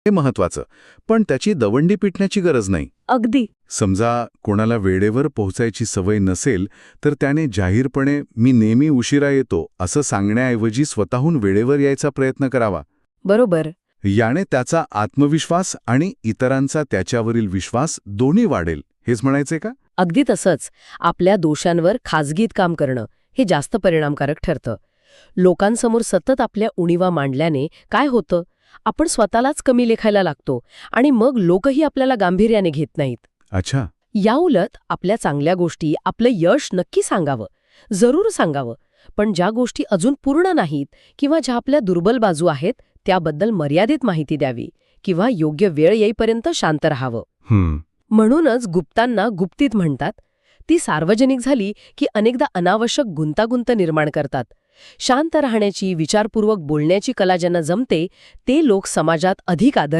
हे महत्वाचं पण त्याची दवंडी पिटण्याची गरज नाही. अगदी. समजा कोणाला वेळेवर पोहोचायची सवय नसेल तर त्याने जाहीरपणे मी नेहमी उशिरा येतो असं सांगण्याऐवजी स्वतःहून वेळेवर यायचा प्रयत्न करावा. बरोबर. याने त्याचा आत्मविश्वास आणि इतरांचा त्याच्यावरील विश्वास दोन्ही वाढेल. हेच म्हणायचे का? अगदी तसंच. आपल्या दोषांवर खाजगीत काम करणं हे जास्त परिणामकारक ठरतं. लोकांसमोर सतत आपल्या उणीवा मांडल्याने काय होतं? आपण स्वतःलाच कमी लेखायला लागतो आणि मग लोकही आपल्याला गांभीर्याने घेत नाहीत. अच्छा. याउलट आपल्या चांगल्या गोष्टी आपलं यश नक्की सांगावं जरूर सांगावं पण ज्या गोष्टी अजून पूर्ण नाहीत किंवा ज्या आपल्या दुर्बल बाजू आहेत त्याबद्दल मर्यादित माहिती द्यावी किंवा योग्य वेळ येईपर्यंत शांत राहावं. हम्म. म्हणूनच गुप्तांना गुप्तीत म्हणतात ती सार्वजनिक झाली की अनेकदा अनावश्यक गुंतागुंत निर्माण करतात शांत राहण्याची विचारपूर्वक बोलण्याची कला ज्यांना जमते ते लोक समाजात अधिक आदर